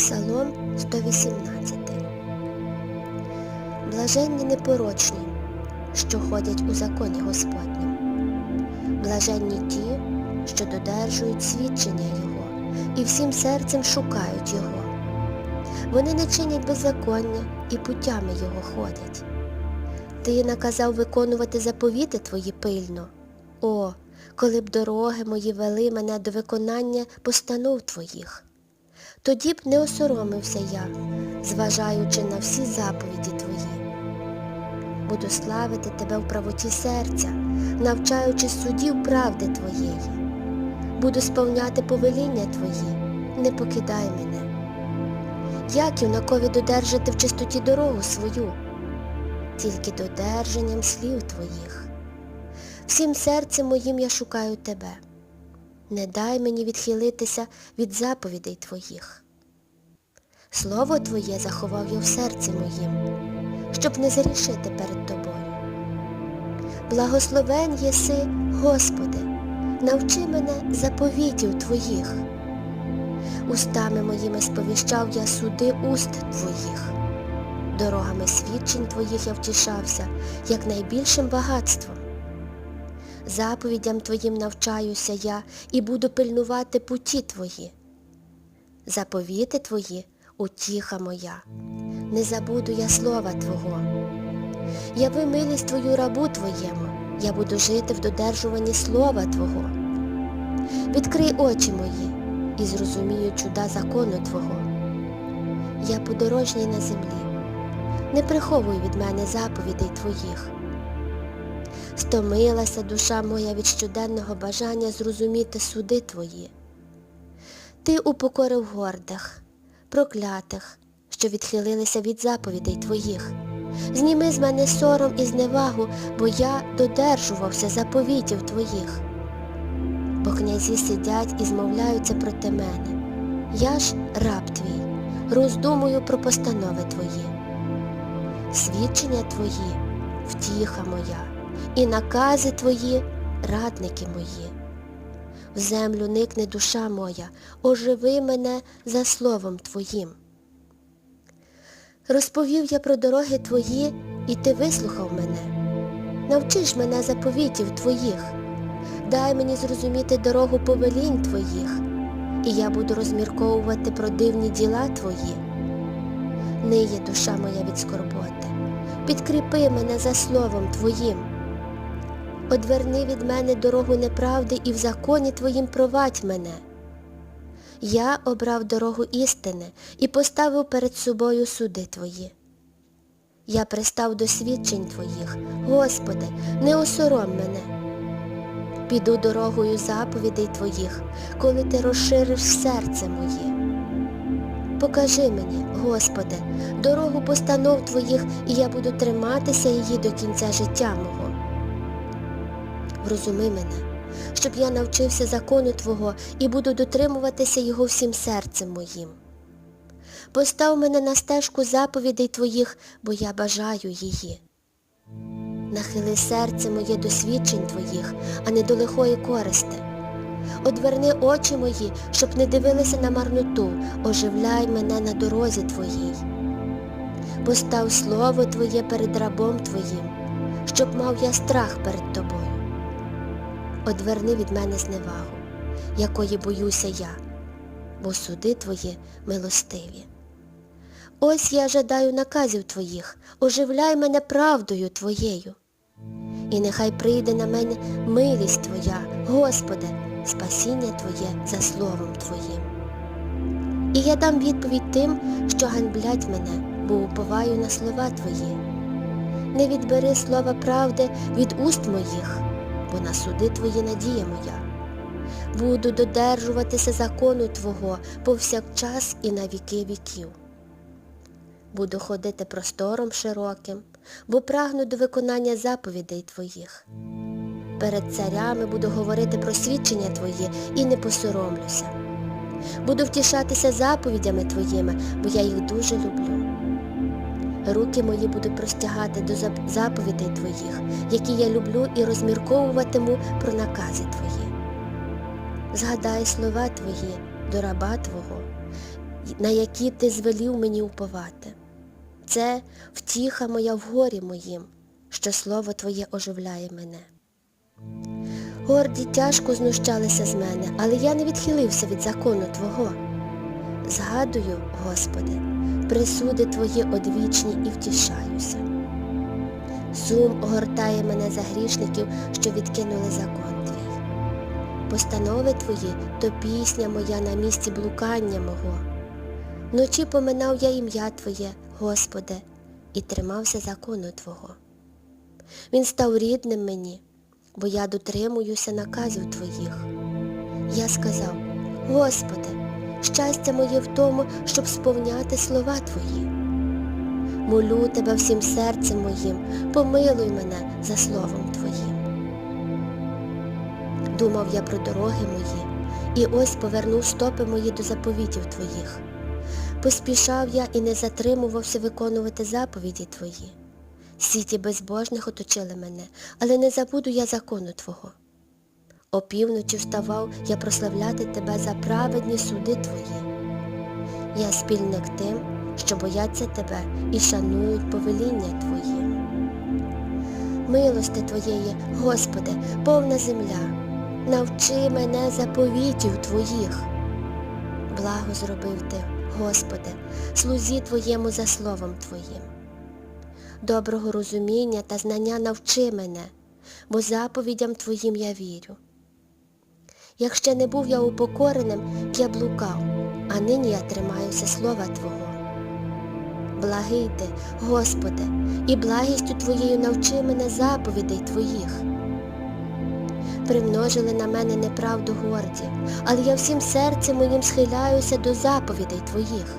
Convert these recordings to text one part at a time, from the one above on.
Псалом 118 Блаженні непорочні, що ходять у законі Господнім. Блаженні ті, що додержують свідчення Його і всім серцем шукають Його. Вони не чинять беззаконня і путями Його ходять. Ти наказав виконувати заповіти твої пильно. О, коли б дороги мої вели мене до виконання постанов твоїх. Тоді б не осоромився я, зважаючи на всі заповіді твої. Буду славити тебе в правоті серця, навчаючи судів правди твоєї. Буду сповняти повеління твої, не покидай мене. Як юнакові додержати в чистоті дорогу свою, тільки додержанням слів твоїх. Всім серцем моїм я шукаю тебе. Не дай мені відхилитися від заповідей твоїх. Слово Твоє заховав я в серці моїм, щоб не зарішити перед тобою. Благословен єси, Господи, навчи мене заповітів Твоїх. Устами моїми сповіщав я суди уст Твоїх. Дорогами свідчень Твоїх я втішався, як найбільшим багатством. Заповідям Твоїм навчаюся я і буду пильнувати путі Твої. Заповіти Твої утіха моя, не забуду я слова Твого. Яви милість Твою рабу Твоєму, я буду жити в додержуванні слова Твого. Відкрий очі мої і зрозумію чуда закону Твого. Я подорожній на землі, не приховуй від мене заповідей Твоїх. Стомилася душа моя від щоденного бажання зрозуміти суди Твої. Ти упокорив гордих, проклятих, що відхилилися від заповідей Твоїх. Зніми з мене сором і зневагу, бо я додержувався заповітів Твоїх. Бо князі сидять і змовляються проти мене. Я ж раб твій, роздумую про постанови Твої. Свідчення Твої втіха моя, і накази Твої радники мої. В землю никне душа моя, оживи мене за словом Твоїм. Розповів я про дороги Твої, і Ти вислухав мене. Навчиш мене заповітів Твоїх, дай мені зрозуміти дорогу повелінь Твоїх, і я буду розмірковувати про дивні діла Твої. Ниє душа моя від скорботи, підкріпи мене за словом Твоїм. Одверни від мене дорогу неправди і в законі Твоїм провадь мене. Я обрав дорогу істини і поставив перед собою суди Твої. Я пристав до свідчень Твоїх, Господи, не осором мене. Піду дорогою заповідей Твоїх, коли Ти розшириш серце моє. Покажи мені, Господи, дорогу постанов Твоїх, і я буду триматися її до кінця життя мого. Врозуми мене, щоб я навчився закону Твого і буду дотримуватися його всім серцем моїм. Постав мене на стежку заповідей Твоїх, бо я бажаю її. Нахили серце моє до свідчень Твоїх, а не до лихої користи. Одверни очі мої, щоб не дивилися на марноту, оживляй мене на дорозі Твоїй. Постав слово Твоє перед рабом Твоїм, щоб мав я страх перед Тобою. Одверни від мене зневагу, якої боюся я, бо суди Твої милостиві. Ось я жадаю наказів Твоїх, оживляй мене правдою Твоєю. І нехай прийде на мене милість Твоя, Господи, спасіння Твоє за словом Твоїм. І я дам відповідь тим, що ганьблять мене, бо уповаю на слова Твої. Не відбери слова правди від уст моїх, бо на суди Твої надія моя. Буду додержуватися закону Твого повсякчас і на віки віків. Буду ходити простором широким, бо прагну до виконання заповідей Твоїх. Перед царями буду говорити про свідчення Твої і не посоромлюся. Буду втішатися заповідями Твоїми, бо я їх дуже люблю. Руки мої буду простягати до заповідей Твоїх, які я люблю і розмірковуватиму про накази Твої. Згадай слова Твої до раба Твого, на які ти звелів мені уповати. Це втіха моя в горі моїм, що слово Твоє оживляє мене. Горді тяжко знущалися з мене, але я не відхилився від закону Твого. Згадую, Господи, присуди Твої одвічні і втішаюся. Сум огортає мене за грішників, що відкинули закон Твій. Постанови Твої то пісня моя на місці блукання мого. Вночі поминав я ім'я Твоє, Господи, і тримався закону Твого. Він став рідним мені, бо я дотримуюся наказів Твоїх. Я сказав, Господи, щастя моє в тому, щоб сповняти слова Твої. Молю Тебе всім серцем моїм, помилуй мене за словом Твоїм. Думав я про дороги мої, і ось повернув стопи мої до заповітів Твоїх. Поспішав я і не затримувався виконувати заповіді Твої. Сіті безбожних оточили мене, але не забуду я закону Твого. Опівночі вставав я прославляти Тебе за праведні суди Твої. Я спільник тим, що бояться Тебе і шанують повеління Твої. Милости Твоєї, Господи, повна земля, навчи мене заповітів Твоїх. Благо зробив Ти, Господи, слузі Твоєму за словом Твоїм. Доброго розуміння та знання навчи мене, бо заповідям Твоїм я вірю. Як ще не був я упокореним, я блукав, а нині я тримаюся слова Твого. Благий ти, Господи, і благістю Твоєю навчи мене заповідей Твоїх. Примножили на мене неправду горді, але я всім серцем моїм схиляюся до заповідей Твоїх.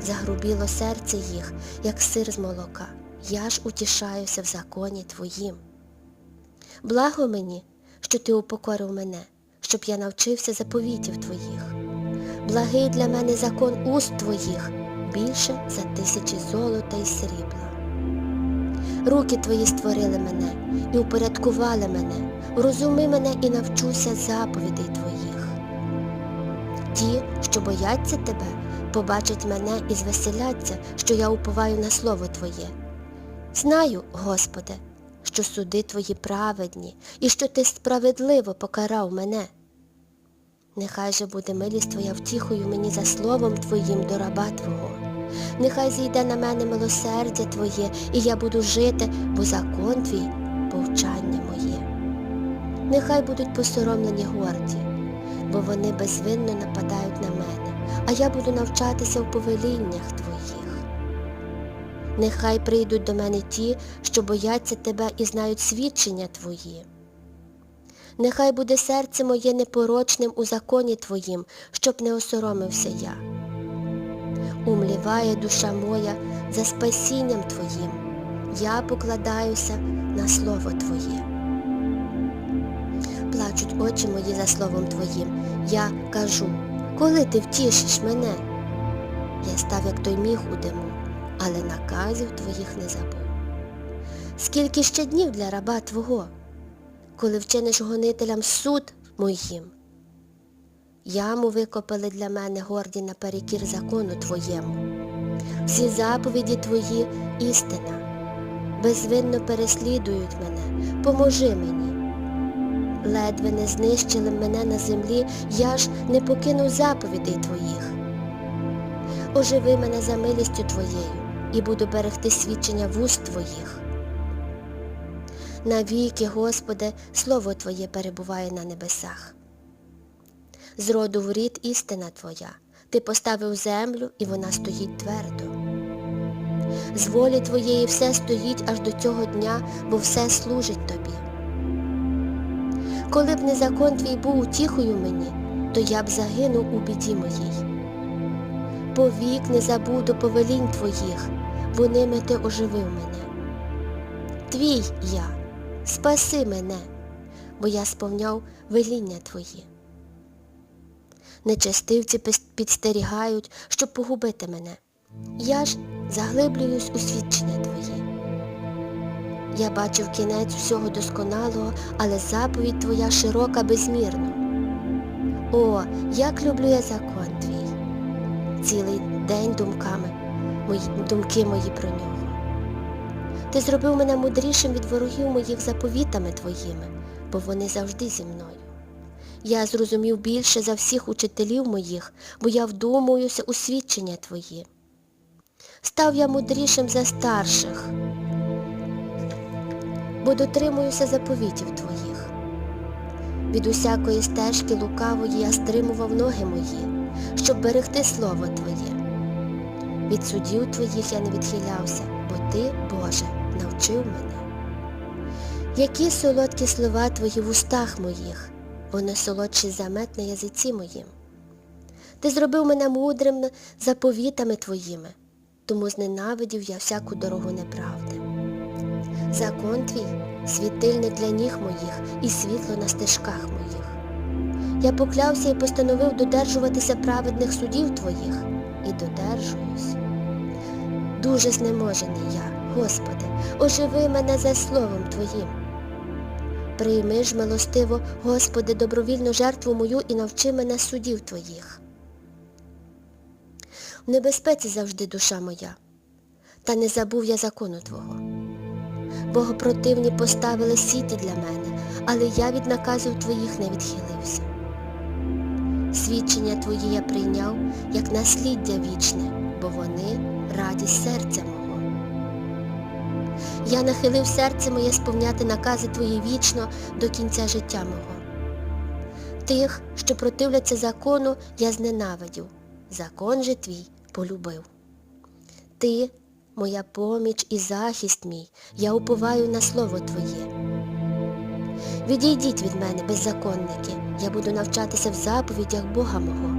Загрубіло серце їх, як сир з молока, я ж утішаюся в законі Твоїм. Благо мені, що Ти упокорив мене, щоб я навчився заповітів Твоїх. Благий для мене закон уст Твоїх, більше за тисячі золота і срібла. Руки Твої створили мене і упорядкували мене, врозуми мене і навчуся заповідей Твоїх. Ті, що бояться Тебе, побачать мене і звеселяться, що я уповаю на слово Твоє. Знаю, Господи, що суди Твої праведні і що Ти справедливо покарав мене. Нехай же буде милість Твоя втіхою мені за словом Твоїм до раба Твого. Нехай зійде на мене милосердя Твоє, і я буду жити, бо закон Твій повчання моє. Нехай будуть посоромлені горді, бо вони безвинно нападають на мене, а я буду навчатися в повеліннях. Нехай прийдуть до мене ті, що бояться Тебе і знають свідчення Твої. Нехай буде серце моє непорочним у законі Твоїм, щоб не осоромився я. Умліває душа моя за спасінням Твоїм, я покладаюся на Слово Твоє. Плачуть очі мої за Словом Твоїм, я кажу, коли ти втішиш мене? Я став, як той міг у диму, але наказів Твоїх не забув. Скільки ще днів для раба Твого? коли вчиниш гонителям суд моїм. Яму викопали для мене горді наперекір закону Твоєму. Всі заповіді Твої істина. Безвинно переслідують мене, поможи мені. Ледве не знищили мене на землі, я ж не покинув заповідей Твоїх. Оживи мене за милістю Твоєю і буду берегти свідчення вуст Твоїх. Навіки, Господи, Слово Твоє перебуває на небесах. З роду в рід істина Твоя, Ти поставив землю, і вона стоїть твердо. З волі Твоєї все стоїть аж до цього дня, бо все служить Тобі. Коли б не закон Твій був утіхою мені, то я б загинув у біді моїй. Повік не забуду повелінь Твоїх, бо ними Ти оживив мене. Твій я спаси мене, бо я сповняв веління Твої. Нечестивці підстерігають, щоб погубити мене. Я ж заглиблююсь у свідчення Твої. Я бачив кінець всього досконалого, але заповідь Твоя широка безмірно. О, як люблю я закон Твій. цілий день думками, мої, думки мої про нього. Ти зробив мене мудрішим від ворогів моїх заповітами твоїми, бо вони завжди зі мною. Я зрозумів більше за всіх учителів моїх, бо я вдумуюся у свідчення твої. Став я мудрішим за старших, бо дотримуюся заповітів твоїх. Від усякої стежки лукавої я стримував ноги мої, щоб берегти слово Твоє. Від судів Твоїх я не відхилявся, бо Ти, Боже, навчив мене. Які солодкі слова Твої в устах моїх, вони солодші за мед на язиці моїм. Ти зробив мене мудрим заповітами Твоїми, тому зненавидів я всяку дорогу неправди. Закон твій світильник для ніг моїх і світло на стежках моїх. Я поклявся і постановив додержуватися праведних судів твоїх і додержуюсь. Дуже знеможений я, Господи, оживи мене за словом Твоїм. Прийми ж милостиво, Господи, добровільну жертву мою і навчи мене судів Твоїх. В небезпеці завжди душа моя, та не забув я закону Твого. Богопротивні поставили сіті для мене, але я від наказів твоїх не відхилився. Свідчення твої я прийняв, як насліддя вічне, бо вони радість серця мого. Я нахилив серце моє сповняти накази твої вічно до кінця життя мого. Тих, що противляться закону, я зненавидів, закон же твій полюбив. Ти моя поміч і захист мій, я уповаю на слово Твоє. Відійдіть від мене, беззаконники, я буду навчатися в заповідях Бога мого.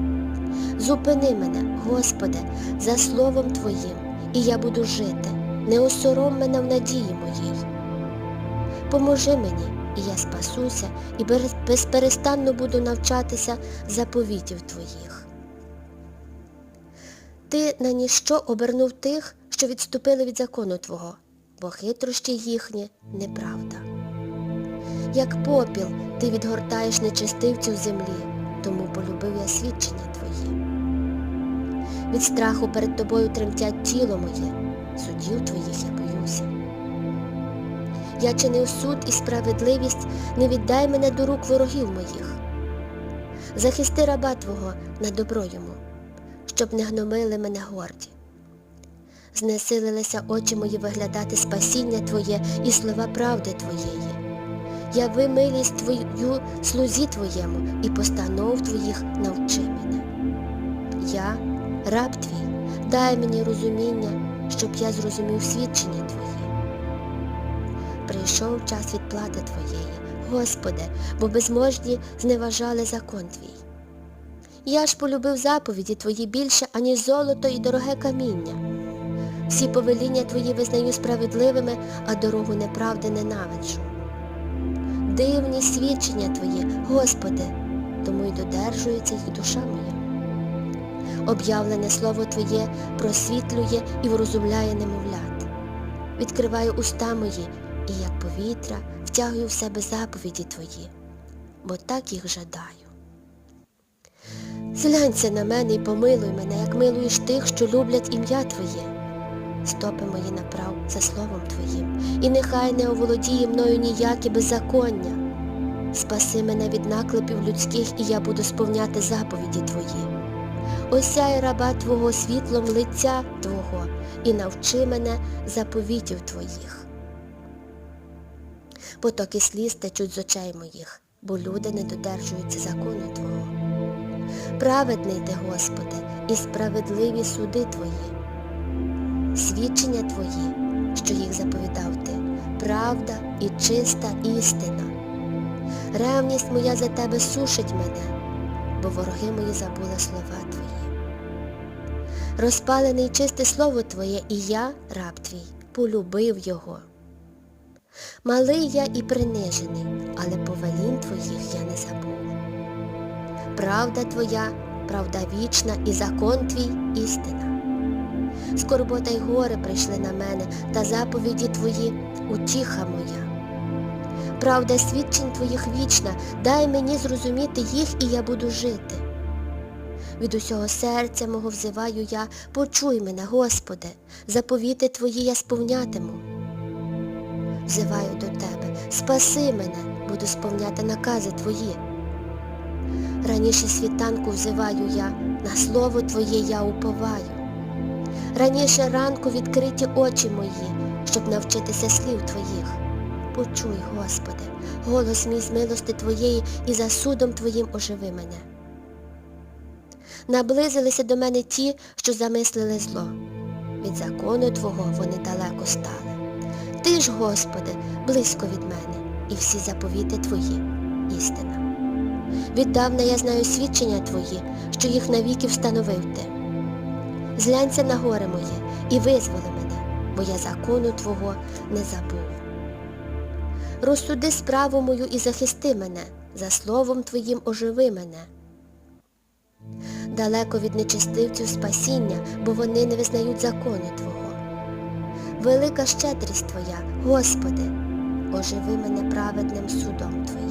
Зупини мене, Господи, за словом Твоїм, і я буду жити, не осором мене в надії моїй. Поможи мені, і я спасуся, і безперестанно буду навчатися заповітів Твоїх. Ти на ніщо обернув тих, що відступили від закону Твого, бо хитрощі їхні неправда. Як попіл ти відгортаєш нечистивців землі, тому полюбив я свідчення Твої. Від страху перед тобою тремтять тіло моє, судів твоїх я боюся. Я чинив суд і справедливість, не віддай мене до рук ворогів моїх. Захисти раба Твого на добро йому, щоб не гномили мене горді знесилилися очі мої виглядати спасіння Твоє і слова правди Твоєї. Яви милість Твою слузі Твоєму і постанов Твоїх навчи мене. Я, раб Твій, дай мені розуміння, щоб я зрозумів свідчення Твої. Прийшов час відплати Твоєї, Господи, бо безможні зневажали закон Твій. Я ж полюбив заповіді Твої більше, аніж золото і дороге каміння. Всі повеління твої визнаю справедливими, а дорогу неправди ненавиджу. Дивні свідчення твої, Господи, тому й додержується їх душа моя. Об'явлене слово Твоє просвітлює і врозумляє немовлят. Відкриваю уста мої і, як повітря, втягую в себе заповіді Твої, бо так їх жадаю. Зглянься на мене і помилуй мене, як милуєш тих, що люблять ім'я Твоє стопи мої направ за словом Твоїм, і нехай не оволодіє мною ніяке беззаконня. Спаси мене від наклепів людських, і я буду сповняти заповіді Твої. Осяй раба Твого світлом лиця Твого і навчи мене заповітів Твоїх. Потоки сліз течуть з очей моїх, бо люди не додержуються закону Твого. Праведний ти, Господи, і справедливі суди Твої свідчення Твої, що їх заповідав Ти, правда і чиста істина. Ревність моя за тебе сушить мене, бо вороги мої забули слова Твої. Розпалене й чисте слово Твоє, і я, раб Твій, полюбив його. Малий я і принижений, але повелінь Твоїх я не забув. Правда Твоя, правда вічна, і закон Твій істина скорбота й горе прийшли на мене, та заповіді твої утіха моя. Правда свідчень твоїх вічна, дай мені зрозуміти їх, і я буду жити. Від усього серця мого взиваю я, почуй мене, Господи, заповіти Твої я сповнятиму. Взиваю до Тебе, спаси мене, буду сповняти накази Твої. Раніше світанку взиваю я, на слово Твоє я уповаю. Раніше ранку відкриті очі мої, щоб навчитися слів Твоїх. Почуй, Господи, голос мій з милости Твоєї і за судом Твоїм оживи мене. Наблизилися до мене ті, що замислили зло. Від закону Твого вони далеко стали. Ти ж, Господи, близько від мене, і всі заповіти Твої істина. Віддавна я знаю свідчення Твої, що їх навіки встановив Ти. Зглянься на горе моє і визволи мене, бо я закону Твого не забув. Розсуди справу мою і захисти мене, за словом Твоїм оживи мене. Далеко від нечистивців спасіння, бо вони не визнають закону Твого. Велика щедрість Твоя, Господи, оживи мене праведним судом Твоїм.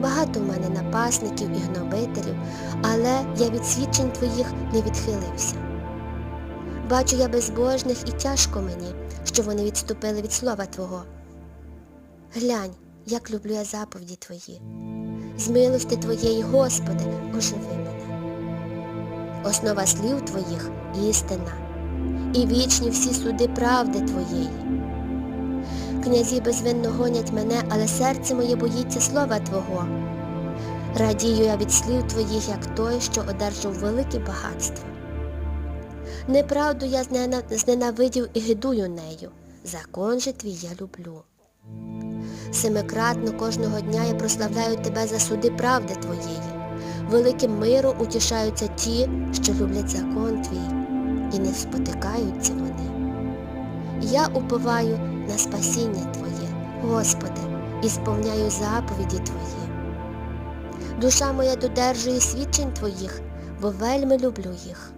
Багато в мене напасників і гнобителів, але я від свідчень Твоїх не відхилився. Бачу я безбожних і тяжко мені, що вони відступили від слова Твого. Глянь, як люблю я заповіді Твої. З милости Твоєї, Господи, оживи мене. Основа слів Твоїх істина, і вічні всі суди правди Твоєї. Князі безвинно гонять мене, але серце моє боїться слова Твого. Радію я від слів Твоїх, як той, що одержав велике багатство. Неправду я зненавидів і гидую нею, закон же твій я люблю. Семикратно кожного дня я прославляю тебе за суди правди Твоєї. Великим миром утішаються ті, що люблять закон Твій, і не спотикаються вони. Я уповаю на спасіння Твоє, Господи, і сповняю заповіді Твої. Душа моя додержує свідчень Твоїх, бо вельми люблю їх.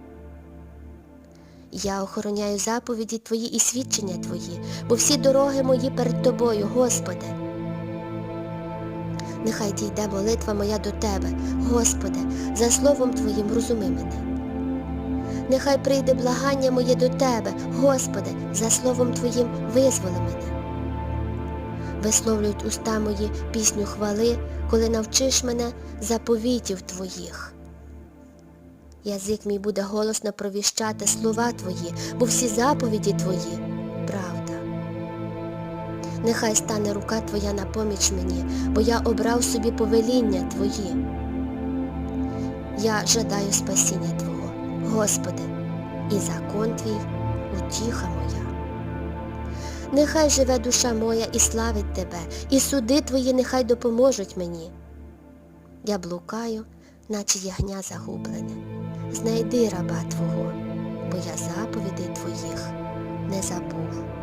Я охороняю заповіді Твої і свідчення Твої, бо всі дороги мої перед Тобою, Господи. Нехай дійде молитва моя до Тебе, Господи, за словом Твоїм розуми мене. Нехай прийде благання моє до Тебе, Господи, за словом Твоїм визволи мене. Висловлюють уста мої пісню хвали, коли навчиш мене заповітів Твоїх. Язик мій буде голосно провіщати слова Твої, бо всі заповіді Твої правда. Нехай стане рука Твоя на поміч мені, бо я обрав собі повеління Твої. Я жадаю спасіння Твого, Господи, і закон Твій утіха моя. Нехай живе душа моя і славить Тебе, і суди Твої нехай допоможуть мені. Я блукаю, наче ягня загублене. Знайди раба Твого, бо я заповідей Твоїх не забув.